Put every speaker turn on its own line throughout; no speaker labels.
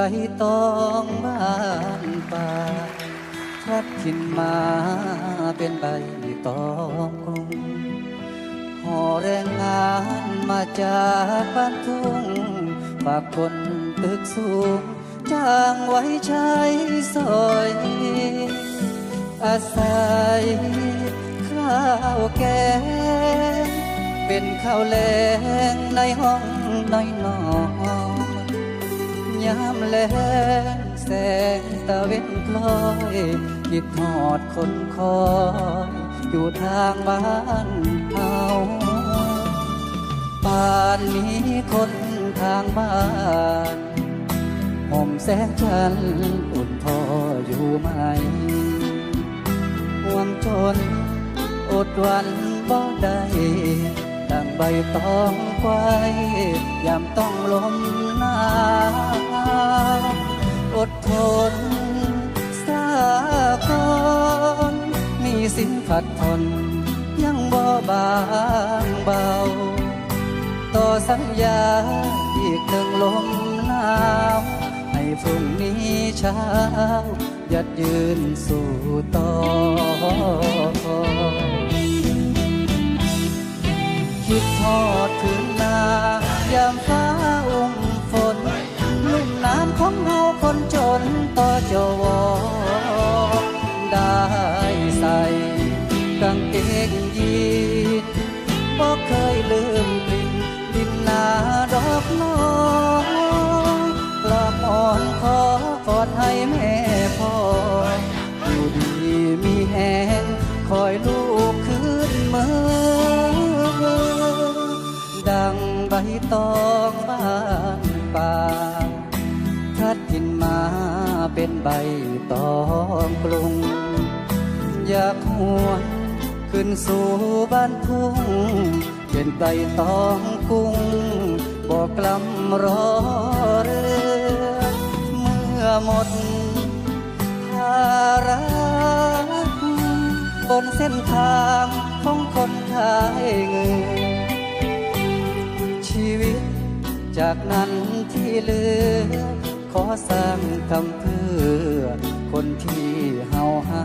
ใบตองบ้านป่าพัดถิ่นมาเป็นใบตองกรุงห่อแรงงานมาจากบ้านทุ่งฝากคนตึกสูงจ้างไว้ใช้สอยอาศัยข้าวแกงเป็นข้าวแลงในห้องน้อยน ยามแลงแสงตะเวนคล้อยคิดหอดคนคอยอยู่ทางบ้านเฮาป่านนี้คนทางบ้านห่มแสงจันทร์อุ่นพออยู่ไหมห่วงจนอดวันบ่ได้ ใบตองควายยามต้องลมหนาวอดทนสาก่อนมีสิ้นผัดทน ยังบ่บางเบา ต่อสัญญาอีกหนึ่งลมหนาวให้พรุ่งนี้เช้ายัดยืนสู่ต่อ อดถึงนายามฟ้าอุ้มฝนลุ่มน้ำของเฮาคนจนต่อจวได้ใส่กางเกงยีนบ่เคยลืมกลิ่นดินนาดอกน้อ ตองบ้านป่าทัดกินมาเป็นใบตองกรุงอยากหวนขึ้นสู่บ้านทุ่งเป็นใบตองกุ้งบอกกลำรอเรือเมื่อหมดภาระบนเส้นทางของคนขายเงิน จากนั้นที่เหลือ ขอสร้างทำเพื่อคนที่เฮาหา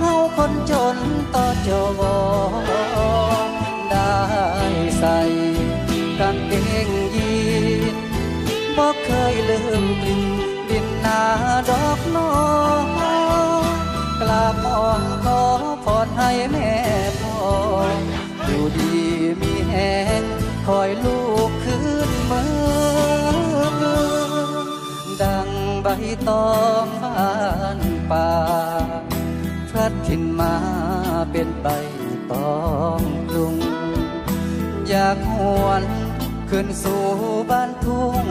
เฮาคนจนต่อจวได้ใส่กางเกงยีนบ่เคยลืมกลิ่นดินนาดอกน้อกลาบอ่อนขอพรให้แม่พ่ออยู่ดีมีแหงคอยลูกคืนเมื่อดังใบตองบ้านป่า ดถิ่นมาเป็นใบตองกรุง อยากหวนขึ้นสู่บ้านทุ่ง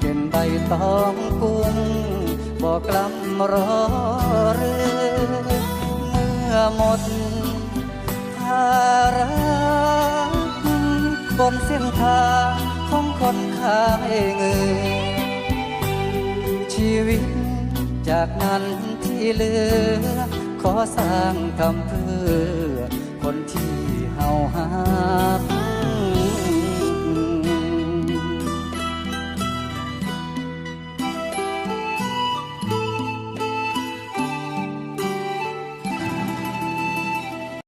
เป็นใบตองกุ้งบอกกลำรอเรือเมื่อหมดภาระบนเส้นทางของคนขายเงินชีวิตจากนั้นที่เหลือ ขอสร้างทำเพื่อคนที่เฮาหา